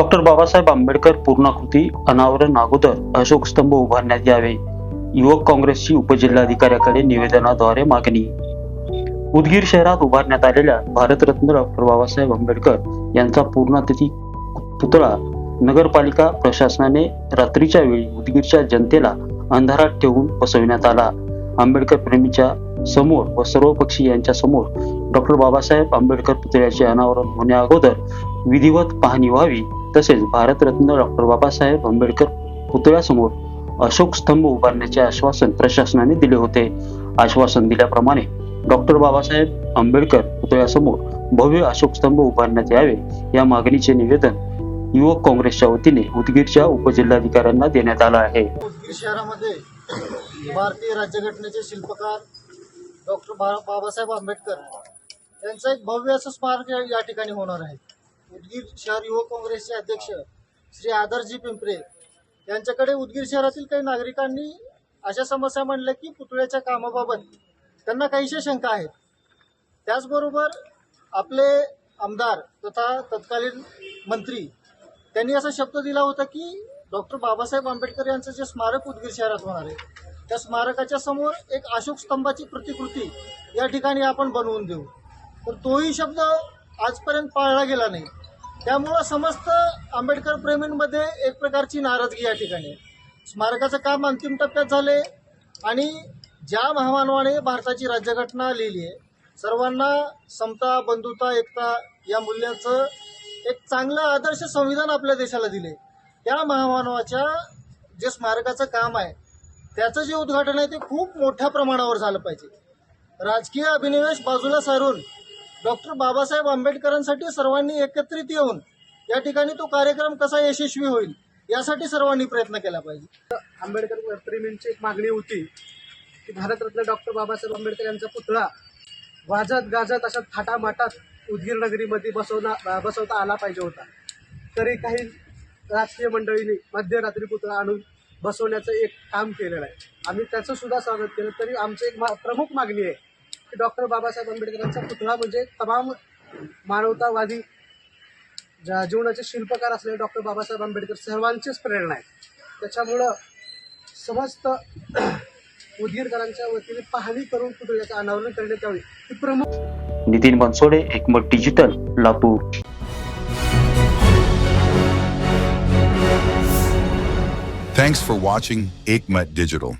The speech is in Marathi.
डॉक्टर बाबासाहेब आंबेडकर पूर्णाकृती अनावरण अगोदर अशोक स्तंभ उभारण्यात यावे. युवक काँग्रेसची उपजिल्हाधिकाऱ्याकडे निवेदनाद्वारे मागणी. उदगीर शहरात उभारण्यात आलेल्या भारतरत्न डॉक्टर बाबासाहेब आंबेडकर यांचा पूर्णातिथी पुतळा नगरपालिका प्रशासनाने रात्रीच्या वेळी उदगीरच्या जनतेला अंधारात ठेवून बसविण्यात आला. आंबेडकर प्रेमीच्या समोर व सर्वपक्षी यांच्या समोर डॉक्टर बाबासाहेब आंबेडकर पुतळ्याचे अनावरण होण्या अगोदर विधिवत पाहणी व्हावी. तसेच भारतरत्न डॉक्टर बाबासाहेब आंबेडकर पुतळ्यासमोर अशोक स्तंभ उभारण्याचे आश्वासन प्रशासनाने दिले होते. आश्वासन दिल्याप्रमाणे डॉक्टर बाबासाहेब आंबेडकर पुतळ्यासमोर भव्य अशोक स्तंभ उभारण्यात यावे या मागणीचे निवेदन युवक काँग्रेसच्या वतीने उदगीरच्या उपजिल्हाधिकाऱ्यांना देण्यात आलं आहे. उदगीर शहरामध्ये भारतीय राज्यघटनेचे शिल्पकार डॉक्टर बाबासाहेब आंबेडकर यांचं एक भव्य असं स्मारक या ठिकाणी होणार आहे. उदगीर शहर युवक काँग्रेसचे अध्यक्ष श्री आदरजी पिंपरे यांच्याकडे उदगीर शहरातील काही नागरिकांनी अशा समस्या मांडल्या की पुतळ्याच्या कामाबाबत त्यांना काहीशा शंका आहेत. त्याचबरोबर आपले आमदार तथा तत्कालीन मंत्री त्यांनी असा शब्द दिला होता की डॉक्टर बाबासाहेब आंबेडकर यांचं जे स्मारक उदगीर शहरात होणार आहे त्या स्मारकाच्या समोर एक अशोक स्तंभाची प्रतिकृती या ठिकाणी आपण बनवून देऊ. तर तोही शब्द आजपर्यंत पाळला गेला नाही. त्यामुळं समस्त आंबेडकर प्रेमींमध्ये एक प्रकारची नाराजगी या ठिकाणी स्मारकाचं काम अंतिम टप्प्यात झाले आणि ज्या महामानवाने भारताची राज्यघटना लिहिली आहे सर्वांना समता बंधुता एकता या मूल्यांचं एक चांगलं आदर्श संविधान आपल्या देशाला दिले त्या महामानवाच्या जे स्मारकाचं काम आहे त्याचं जे उद्घाटन आहे ते खूप मोठ्या प्रमाणावर झालं पाहिजे. राजकीय अभिनिवेश बाजूला सारून डॉक्टर बाबासाहेब आंबेडकरांसाठी सर्वांनी एकत्रित येऊन या ठिकाणी तो कार्यक्रम कसा यशस्वी होईल यासाठी सर्वांनी प्रयत्न केला पाहिजे. आंबेडकर प्रेमींची एक मागणी होती की भारतरत्न डॉक्टर बाबासाहेब आंबेडकर यांचा पुतळा वाजत गाजत अशा थाटामाटात उदगीर नगरीमध्ये बसवता बसवता आला पाहिजे होता. तरी काही राजकीय मंडळींनी मध्यरात्री पुतळा आणून बसवण्याचं एक काम केलेलं आहे. आम्ही त्याचं सुद्धा स्वागत केलं. तरी आमची एक मा प्रमुख मागणी आहे डॉक्टर बाबासाहेब आंबेडकरांचा पुतळा म्हणजे तमाम मानवतावादी ज्या जीवनाचे शिल्पकार असलेले डॉक्टर बाबासाहेब आंबेडकर सर्वांचीच प्रेरणा आहे. त्याच्यामुळं समस्त उदगीरकरांच्या वतीने पाहणी करून पुतळ्याचं अनावरण करण्यात यावे. ही प्रमुख नितीन बनसोडे एकमत digital Latur. Thanks for watching Aikmat Digital.